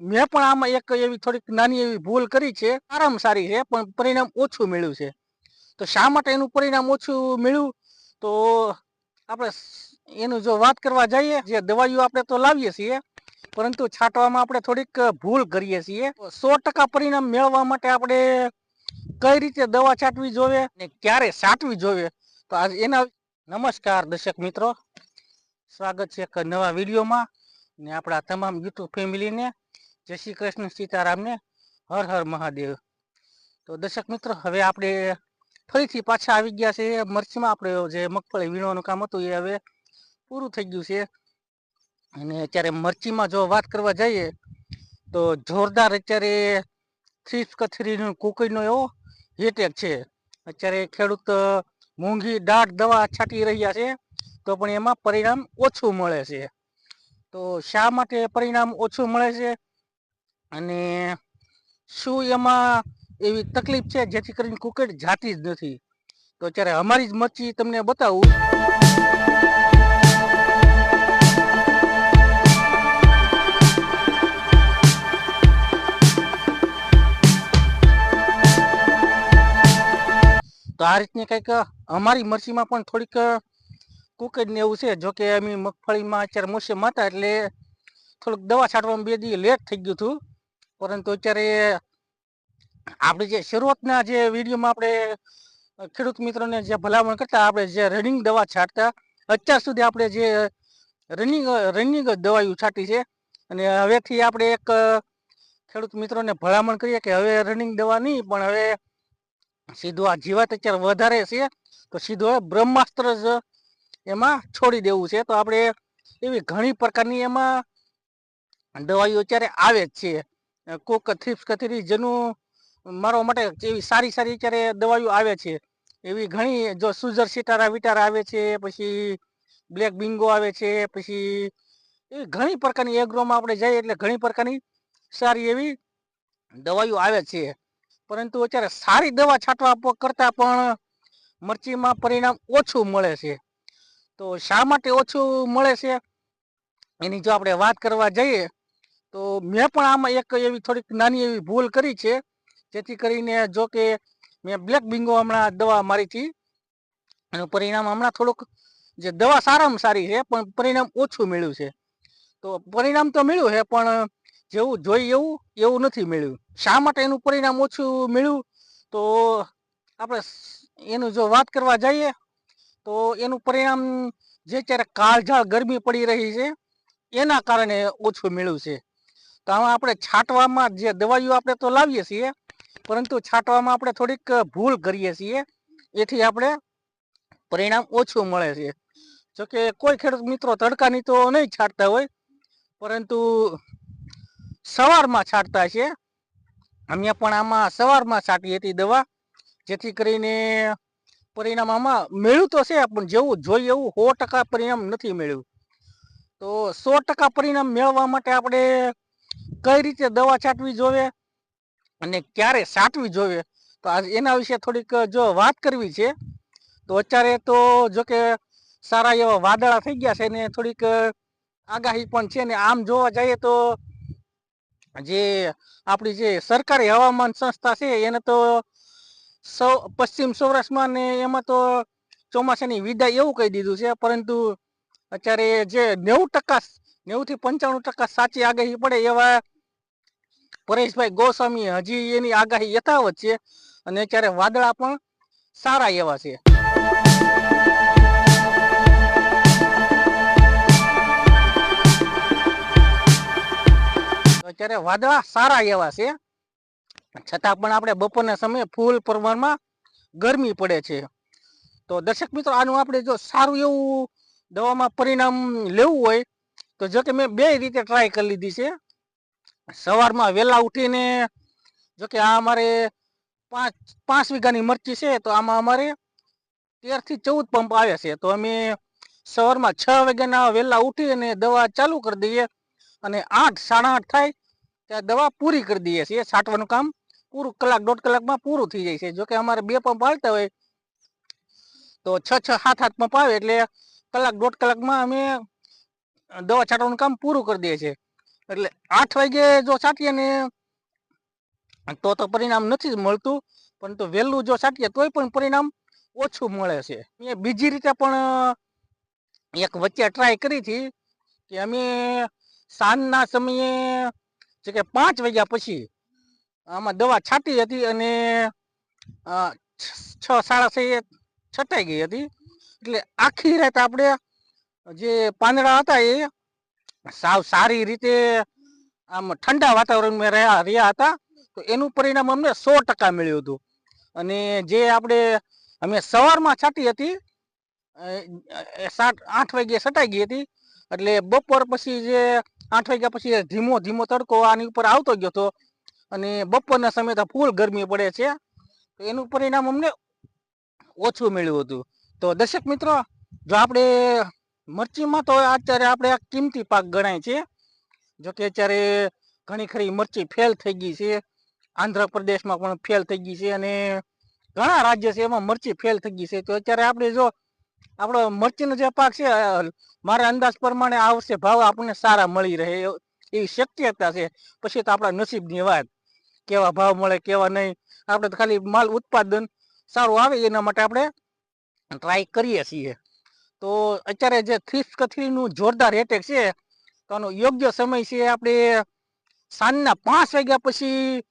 મેં પણ આમાં એક એવી થોડીક નાની એવી ભૂલ કરી છે. સારામાં સારી છે, પણ પરિણામ ઓછું મળ્યું છે. તો શા માટે એનું પરિણામ ઓછું મળ્યું? તો આપણે એનું જો વાત કરવા જઈએ, જે દવાઈઓ આપણે તો લાવીએ છીએ, પરંતુ છાંટવામાં આપણે થોડીક ભૂલ કરીએ છીએ. સો ટકા પરિણામ મેળવવા માટે આપણે કઈ રીતે દવા છાંટવી જોઈએ ને ક્યારે છાંટવી જોઈએ તો આજ એના, નમસ્કાર દર્શક મિત્રો. સ્વાગત છે એક નવા વિડીયોમાં. ને આપણા તમામ યુટ્યુબ ફેમિલીને જય શ્રી કૃષ્ણ, સીતારામને, હર હર મહાદેવ. તો દર્શક મિત્રો, હવે આપણે ફરીથી પાછા આવી ગયા છે મરચીમાં આપણે જે મગફળી વીણવાનું કામ હતું, એ હવે પૂરું થઈ ગયું છે. અને અત્યારે મરચીમાં જો વાત કરવા જઈએ, તો જોરદાર અત્યારે થ્રીસ કથરીનું કુકડીનો એવો હિટેક છે. અત્યારે ખેડૂત મોંઘી દાટ દવા છાંટી રહ્યા છે, તો પણ એમાં પરિણામ ઓછું મળે છે. તો શા માટે પરિણામ ઓછું મળે છે? અને શું એમાં એવી તકલીફ છે? જેથી કરીને કુકડ જાતી જ નથી. તો અત્યારે અમારી જ મચ્છી તમને બતાવું. તો આ રીતની કંઈક અમારી મરચીમાં પણ થોડીક કુકડ ને એવું છે. જો કે અમે મગફળીમાં અત્યારે મોસમ હતા એટલે થોડુંક દવા છાંટવામાં બે દી લેટ થઈ ગયું હતું. પરંતુ અત્યારે આપણે જે શરૂઆતના જે વિડીયોમાં આપણે ખેડૂત મિત્રોને જે ભલામણ કરતા આપણે જે રનિંગ દવા છાંટતા, અત્યાર સુધી આપણે જે રનિંગ રનિંગ દવાઓ છાંટી છે. અને હવેથી આપણે એક ખેડૂત મિત્રોને ભલામણ કરીએ કે હવે રનિંગ દવા નહીં, પણ હવે સીધું આ જીવાત અત્યારે વધારે છે, તો સીધું બ્રહ્માસ્ત્ર જ એમાં છોડી દેવું છે. તો આપણે એવી ઘણી પ્રકારની એમાં દવાઈઓ અત્યારે આવે જ છે. કોક થ્રીપ્સ જેનું મારવા માટે એવી સારી સારી અત્યારે દવાઈઓ આવે છે. એવી ઘણી જો સુઝર સિટારા વિટારા આવે છે, પછી બ્લેક બિંગો આવે છે, પછી એવી ઘણી પ્રકારની એગ્રોમાં આપણે જઈએ એટલે ઘણી પ્રકારની સારી એવી દવાઈઓ આવે છે. પરંતુ અત્યારે સારી દવા છાંટવા કરતાં પણ મરચીમાં પરિણામ ઓછું મળે છે. તો શા માટે ઓછું મળે છે? એની જો આપણે વાત કરવા જઈએ તો મેં પણ આમાં એક એવી થોડીક નાની એવી ભૂલ કરી છે. જેથી કરીને જો કે મેં બ્લેક બિંગો હમણાં દવા મારી હતી. એનું પરિણામ હમણાં થોડુંક જે દવા સારામાં સારી છે, પણ પરિણામ ઓછું મળ્યું છે. તો પરિણામ તો મળ્યું છે, પણ જેવું જોઈએ એવું એવું નથી મળ્યું. શા માટે એનું પરિણામ ઓછું મળ્યું? તો આપણે એનું જો વાત કરવા જઈએ, તો એનું પરિણામ જે અત્યારે કાળઝાળ ગરમી પડી રહી છે, એના કારણે ઓછું મળ્યું છે. તો આમાં આપણે છાંટવામાં જે દવાઈઓ આપણે તો લાવીએ છીએ, પરંતુ છાંટવામાં આપણે થોડીક ભૂલ કરીએ છીએ. એથી આપણે પરિણામ ઓછું મળે છે. જોકે કોઈ ખેડૂત મિત્રો તડકાની તો નહીં છાંટતા હોય, પરંતુ સવારમાં છાંટતા છે. અમે પણ આમાં સવારમાં છાંટી હતી દવા, જેથી કરીને પરિણામ આમાં મેળ્યું તો છે, પણ જેવું જોઈએ એવું સો ટકા પરિણામ નથી મેળ્યું. તો સો ટકા પરિણામ મેળવવા માટે આપણે કઈ રીતે દવા છાંટવી જોઈએ અને ક્યારે છાંટવી જોઈએ તો એના વિશે થોડીક જો વાત કરવી છે, તો અત્યારે તો જો કે સારા એવા વાદળા થઈ ગયા છે ને થોડીક આગાહી પણ છે ને આમ જોવા જઈએ તો જે આપણી જે સરકારી હવામાન સંસ્થા છે એને તો સૌ, પશ્ચિમ સૌરાષ્ટ્રમાં ને એમાં તો ચોમાસાની વિદાય એવું કહી દીધું છે, પરંતુ અત્યારે જે નેવું ટકા નેવું થી પંચાણું ટકા સાચી આગાહી પડે એવા પરેશભાઈ ગોસ્વામી હજી એની આગાહી યથાવત છે અને અત્યારે વાદળા પણ સારા એવા છે. અત્યારે વાદળા સારા એવા છે. છતાં પણ આપણે બપોરના સમયે ફૂલ પ્રમાણમાં ગરમી પડે છે. તો દર્શક મિત્રો, આનું આપણે જો સારું એવું દવામાં પરિણામ લેવું હોય તો જો કે મેં બે રીતે ટ્રાય કરી લીધી છે. સવારમાં વહેલા ઉઠીને જો કે આ અમારે પાંચ પાંચ વીઘાની મરચી છે, તો આમાં અમારે તેરથી ચૌદ પંપ આવે છે. તો અમે સવારમાં છ વાગ્યાના વહેલા ઉઠી અને દવા ચાલુ કરી દઈએ અને આઠ, સાડા આઠ થાય ત્યાં દવા પૂરી કરી દઈએ છીએ. છાંટવાનું કામ પૂરું કલાક, દોઢ કલાકમાં પૂરું થઈ જાય છે. જોકે અમારે બે પંપ આવતા હોય તો છ છ, સાત સાત પંપ આવે એટલે કલાક, દોઢ કલાકમાં અમે દવા છાંટવાનું કામ પૂરું કરી દે છે. એટલે આઠ વાગે જો છાંટીએ ને તો તો પરિણામ નથી જ મળતું, પરંતુ વહેલું જો છાંટીએ તોય પણ પરિણામ ઓછું મળે છે. મેં બીજી રીતે પણ એક વચ્ચે ટ્રાય કરી હતી કે અમે સાંજના સમયે જે કે પાંચ વાગ્યા પછી આમાં દવા છાંટી હતી અને છ, સાડા છ છટાઈ ગઈ હતી. એટલે આખી રાત આપણે જે પાંદડા હતા એ સાવ સારી રીતે આમ ઠંડા વાતાવરણમાં રહ્યા રહ્યા હતા. તો એનું પરિણામ અમને સો ટકા મળ્યું હતું. અને જે આપણે, અમે સવારમાં છાંટી હતી સાત, આઠ વાગ્યે છટાઈ ગઈ હતી. એટલે બપોર પછી જે આઠ વાગ્યા પછી ધીમો ધીમો તડકો આની ઉપર આવતો ગયો હતો. અને બપોરના સમયે તો ફૂલ ગરમી પડે છે. તો એનું પરિણામ અમને ઓછું મળ્યું હતું. તો દર્શક મિત્રો, જો આપણે મરચીમાં તો અત્યારે આપણે આ કિંમતી પાક ગણાય છે. જો કે અત્યારે ઘણી ખરી મરચી ફેલ થઈ ગઈ છે. આંધ્રપ્રદેશમાં પણ ફેલ થઈ ગઈ છે અને ઘણા રાજ્ય છે એમાં મરચી ફેલ થઈ ગઈ છે. તો અત્યારે આપણે જો આપણો મરચીનો જે પાક છે મારા અંદાજ પ્રમાણે આ વર્ષે ભાવ આપણને સારા મળી રહે એવી શક્યતા છે. પછી તો આપણા નસીબની વાત. કેવા ભાવ મળે, કેવા નહીં. આપણે તો ખાલી માલ ઉત્પાદન સારું આવે એના માટે આપણે ટ્રાય કરીએ છીએ. તો અત્યારે જે થ્રીસ કથરીનું જોરદાર એટેક છે, તો આનો યોગ્ય સમય છે આપણે સાંજના પાંચ વાગ્યા પછી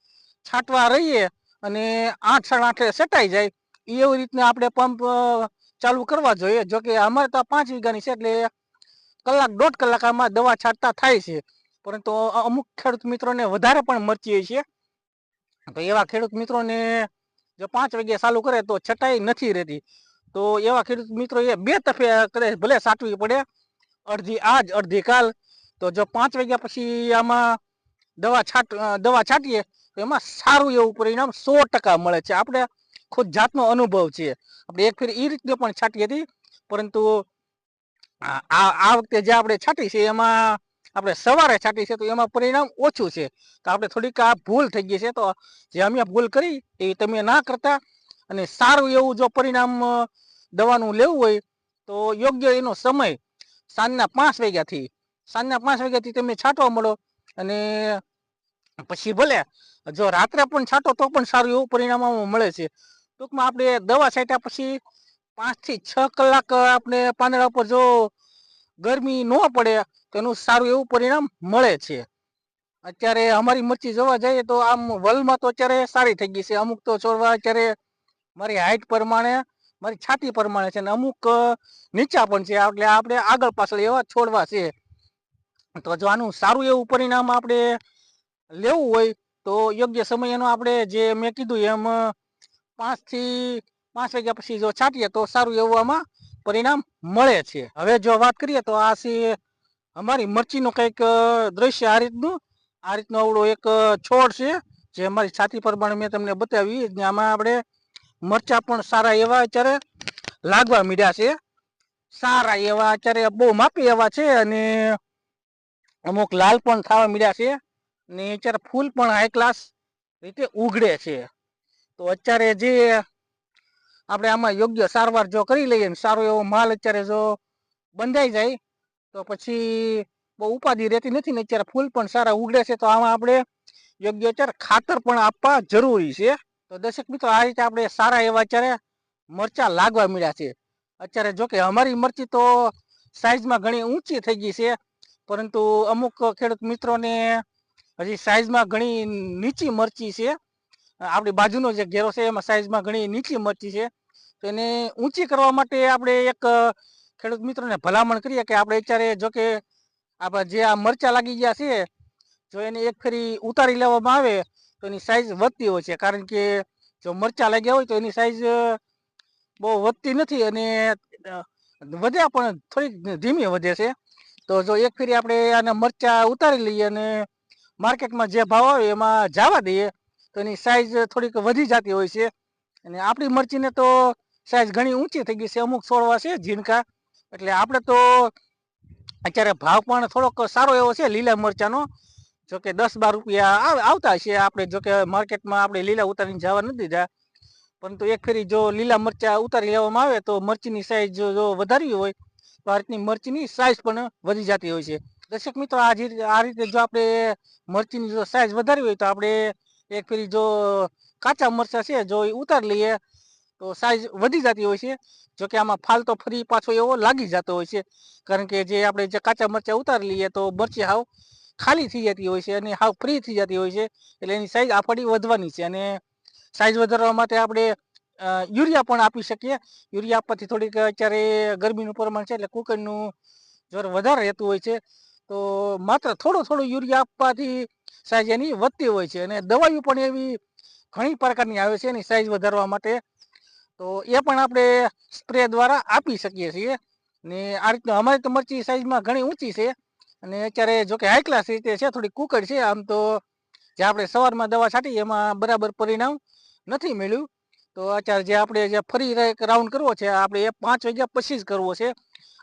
છાંટવા રહીએ અને આઠ સાડા આઠે સટાઈ જાય. એવી રીતના આપણે પંપ ચાલુ કરવા જોઈએ. જોકે અમારે તો પાંચ વીઘાની છે એટલે કલાક દોઢ કલાક આમાં દવા છાંટતા થાય છે. પરંતુ અમુક ખેડૂત મિત્રોને વધારે પણ મરચી હોય છે. તો એવા ખેડૂત મિત્રોને જો પાંચ વાગ્યા ચાલુ કરે તો છટાઈ નથી રહેતી. તો એવા ખેડૂત મિત્રો એ બે તફે કરે ભલે સાચવી પડે, અડધી આજ, અડધી કાલ. તો જો પાંચ વાગ્યા પછી આમાં દવા છાટ દવા છાંટીએ, તો એમાં સારું એવું પરિણામ સો ટકા મળે છે. આપણે ખુદ જાતનો અનુભવ છે આપણે એક ફેર એ રીતે પણ છાંટી હતી, પરંતુ આ આ વખતે જે આપણે છાંટી છે, એમાં આપણે સવારે છાંટી છે, તો એમાં પરિણામ ઓછું છે. તો આપણે થોડીક આ ભૂલ થઈ ગઈ છે, તો જે અમે ભૂલ કરી, એ તમે ના કરતા અને સારું એવું જો પરિણામ દવાનું લેવું હોય, તો યોગ્ય એનો સમય સાંજના પાંચ વાગ્યાથી, સાંજના પાંચ વાગ્યાથી તમે છાંટવા મળો અને પછી ભલે જો રાત્રે પણ છાંટો તો પણ સારું એવું પરિણામ મળે છે. ટૂંકમાં આપણે દવા છાંટ્યા પછી પાંચથી છ કલાક આપણે પાંદડા પર જો ગરમી ન પડે, તો એનું સારું એવું પરિણામ મળે છે. અત્યારે અમારી મરચી જોવા જઈએ તો આમ વલમાં તો અત્યારે સારી થઈ ગઈ છે. અમુક તો છોડવા અત્યારે મારી હાઈટ પ્રમાણે, મારી છાતી પ્રમાણે છે અને અમુક નીચા પણ છે. એટલે આપણે આગળ પાછળ એવા છોડવા છે. તો જો આનું સારું એવું પરિણામ આપણે લેવું હોય, તો યોગ્ય સમય એનો આપણે જે મેં કીધું એમ પાંચથી પાંચ વાગ્યા પછી જો છાંટીએ તો સારું એવું આમાં પરિણામ મળે છે. હવે જો વાત કરીએ તો આ છે અમારી મરચીનું કંઈક દ્રશ્ય આ રીતનું. આ રીતનો આવડો એક છોડ છે, જે અમારી છાતી પ્રમાણે મેં તમને બતાવી. ને આમાં આપણે મરચા પણ સારા એવા અત્યારે લાગવા મીડ્યા છે. સારા એવા અત્યારે બહુ માપી એવા છે અને અમુક લાલ પણ થવા મીડ્યા છે ને અત્યારે ફૂલ પણ હાઈ ક્લાસ રીતે ઉઘડે છે. તો અત્યારે જે આપણે આમાં યોગ્ય સારવાર જો કરી લઈએ ને સારો એવો માલ અત્યારે જો બંધાઈ જાય, તો પછી બહુ ઉપાધિ રહેતી નથી ને અત્યારે ફૂલ પણ સારા ઉગડે છે. તો આમાં આપણે યોગ્ય અત્યારે ખાતર પણ આપવા જરૂરી છે. તો દર્શક મિત્રો, આ રીતે આપણે સારા એવા અત્યારે મરચા લાગવા મળ્યા છે. અત્યારે જો કે અમારી મરચી તો સાઈઝમાં ઘણી ઊંચી થઈ ગઈ છે, પરંતુ અમુક ખેડૂત મિત્રોને હજી સાઈઝમાં ઘણી નીચી મરચી છે. આપણી બાજુનો જે ઘેરો છે, એમાં સાઈઝમાં ઘણી નીચી મરચી છે. તો એને ઊંચી કરવા માટે આપણે એક ખેડૂત મિત્રોને ભલામણ કરીએ કે આપણે અત્યારે જો કે આપણે જે આ મરચા લાગી ગયા છે, જો એને એક ફેરી ઉતારી લેવામાં આવે તો એની સાઈઝ વધતી હોય છે. કારણ કે જો મરચા લાગ્યા હોય તો એની સાઈઝ બહુ વધતી નથી અને વધ્યા વધે પણ થોડીક ધીમી વધે છે. તો જો એક ફેરી આપણે આના મરચા ઉતારી લઈએ અને માર્કેટમાં જે ભાવ આવે એમાં જવા દઈએ, તો એની સાઈઝ થોડીક વધી જતી હોય છે. અને આપણી મરચીને તો સાઈઝ ઘણી ઊંચી થઈ ગઈ છે. અમુક છોડવા છે ઝીણકા. એટલે આપણે તો અત્યારે ભાવ પણ થોડોક સારો એવો છે, લીલા મરચાનો. જો કે દસ બાર રૂપિયા આવ- આવતા છે આપણે જો કે માર્કેટમાં આપણે લીલા ઉતારીને જવા નથી દીધા. પરંતુ એક ફેરી જો લીલા મરચા ઉતારી લેવામાં આવે તો મરચીની સાઈઝ જો વધારવી હોય, તો આ રીતની મરચીની સાઈઝ પણ વધી જતી હોય છે. દર્શક મિત્રો, આ આ રીતે જો આપણે મરચીની જો સાઈઝ વધારવી હોય તો આપણે એક ફેરી જો કાચા મરચા છે, જો એ ઉતારી લઈએ તો સાઈઝ વધી જતી હોય છે. જો કે આમાં ફાલતો ફરી પાછો એવો લાગી જતો હોય છે. કારણ કે જે આપણે જે કાચા મરચા ઉતારી લઈએ તો મરચી હાવ ખાલી થઈ જતી હોય છે અને હાવ ફ્રી થઈ જતી હોય છે, એટલે એની સાઇઝ આપણી વધવાની છે અને સાઈઝ વધારવા માટે આપણે યુરિયા પણ આપી શકીએ. યુરિયા આપવાથી થોડીક અત્યારે ગરમીનું પ્રમાણ છે એટલે કુકરનું જોર વધારે રહેતું હોય છે. તો માત્ર થોડું થોડું યુરિયા આપવાથી સાઇઝ એની વધતી હોય છે અને દવાઈઓ પણ એવી ઘણી પ્રકારની આવે છે એની સાઈઝ વધારવા માટે. તો એ પણ આપણે સ્પ્રે દ્વારા આપી શકીએ છીએ. ને આ રીતના અમારી તો મરચી સાઇઝમાં ઘણી ઊંચી છે. અને અત્યારે જો કે હાઈ ક્લાસ રીતે છે થોડી કુકડ છે, આમ તો જે આપણે સવારમાં દવા છાંટી એમાં બરાબર પરિણામ નથી મળ્યું. તો અત્યારે જે આપણે જે ફરી એક રાઉન્ડ કરવો છે, આપણે એ પાંચ વાગ્યા પછી જ કરવો છે.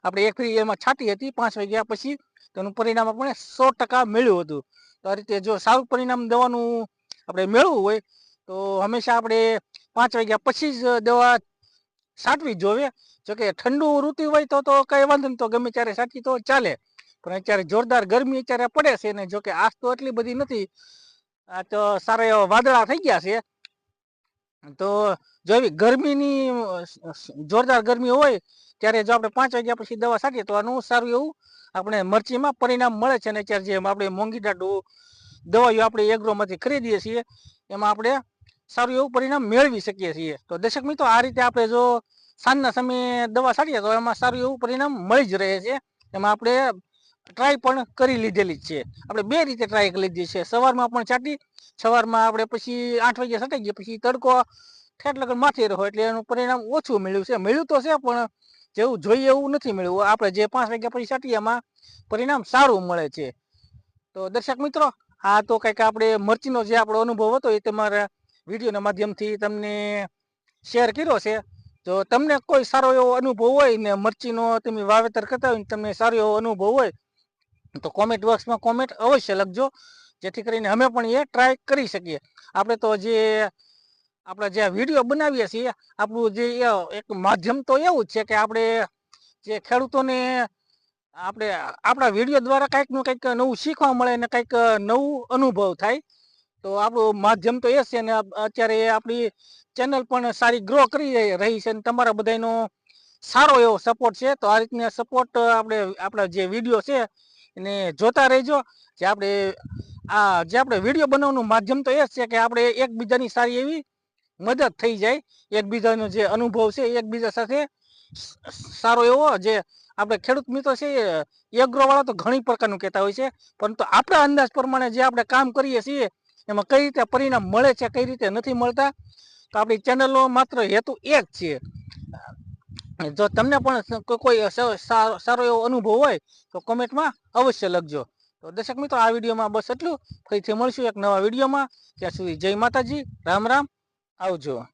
આપણે એક ફરી એમાં છાંટી હતી, પાંચ વાગ્યા પછી તેનું પરિણામ આપણે સો ટકા મળ્યું હતું. તો આ રીતે જો સારું પરિણામ દવાનું આપણે મેળવવું હોય, તો હંમેશા આપણે પાંચ વાગ્યા પછી જ દવા છાંટવી જ જોવે જોકે ઠંડુ ઋતુ હોય તો તો કંઈ વાંધો નહીં, તો ગમે ત્યારે છાંટી તો ચાલે. પણ અત્યારે જોરદાર ગરમી અત્યારે પડે છે ને જોકે આજ તો એટલી બધી નથી. આ તો સારા એવા વાદળા થઈ ગયા છે. તો જો એવી ગરમીની, જોરદાર ગરમી હોય, ત્યારે જો આપણે પાંચ વાગ્યા પછી દવા છાંટીએ તો આનું સારું એવું આપણે મરચીમાં પરિણામ મળે છે અને અત્યારે જેમ આપણે મોંઘી ટાટું દવાઈઓ આપણે એગ્રોમાંથી ખરીદીએ છીએ, એમાં આપણે સારું એવું પરિણામ મેળવી શકીએ છીએ. તો દર્શક મિત્રો, આ રીતે આપણે જો સાંજના સમયે દવા છાંટીએ તો એમાં સારું એવું પરિણામ મળી જ રહે છે. એમાં આપણે ટ્રાય પણ કરી લીધેલી જ છે. આપણે બે રીતે ટ્રાય કરી લીધી છે. સવારમાં પણ છાંટી સવારમાં આપણે પછી આઠ વાગ્યા છટાઈ ગયા. પછી તડકો ઠેઠ લગન માથે રહ્યો એટલે એનું પરિણામ ઓછું મળ્યું છે. મળ્યું તો છે પણ જેવું જોઈએ એવું નથી મળ્યું. આપણે જે પાંચ વાગ્યા પછી છાંટીએ પરિણામ સારું મળે છે. તો દર્શક મિત્રો, આ તો કંઈક આપણે મરચીનો જે આપણો અનુભવ હતો એ તમારા વિડીયોના માધ્યમથી તમને શેર કર્યો છે. તો તમને કોઈ સારો એવો અનુભવ હોય ને મરચીનો તમે વાવેતર કરતા હોય ને તમને સારો એવો અનુભવ હોય તો કોમેન્ટ બોક્સમાં કોમેન્ટ અવશ્ય લખજો. જેથી કરીને અમે પણ એ ટ્રાય કરી શકીએ. આપણે તો જે, આપણે જે વીડિયો બનાવીએ છીએ, આપણું જે એક માધ્યમ તો એવું છે કે આપણે જે ખેડૂતોને આપણે, આપણા વીડિયો દ્વારા કંઈકનું કંઈક નવું શીખવા મળે ને કંઈક નવું અનુભવ થાય. તો આપણું માધ્યમ તો એ છે ને અત્યારે આપણી ચેનલ પણ સારી ગ્રો કરી રહી છે ને તમારા બધાનો સારો એવો સપોર્ટ છે. તો આ રીતના સપોર્ટ આપણે, આપણા જે વીડિયો છે એને જોતા રહેજો. જે આપણે, આ જે આપણે વીડિયો બનાવવાનું માધ્યમ તો એ જ છે કે આપણે એકબીજાની સારી એવી મદદ થઈ જાય. એકબીજાનો જે અનુભવ છે એકબીજા સાથે સારો એવો જે આપણે ખેડૂત મિત્રો છે એ એગ્રોવાળા તો ઘણી પ્રકારનું કહેતા હોય છે. પરંતુ આપણા અંદાજ પ્રમાણે જે આપણે કામ કરીએ છીએ, એમાં કઈ રીતે પરિણામ મળે છે, કઈ રીતે નથી મળતા, તો આપણી ચેનલનો માત્ર હેતુ એક છે. જો તમને પણ કોઈ સારો એવો અનુભવ હોય, તો કોમેન્ટમાં અવશ્ય લખજો. તો દર્શક મિત્રો, આ વિડીયોમાં બસ એટલું. ફરીથી મળશું એક નવા વિડીયોમાં. ત્યાં સુધી જય માતાજી. રામ રામ. આવજો.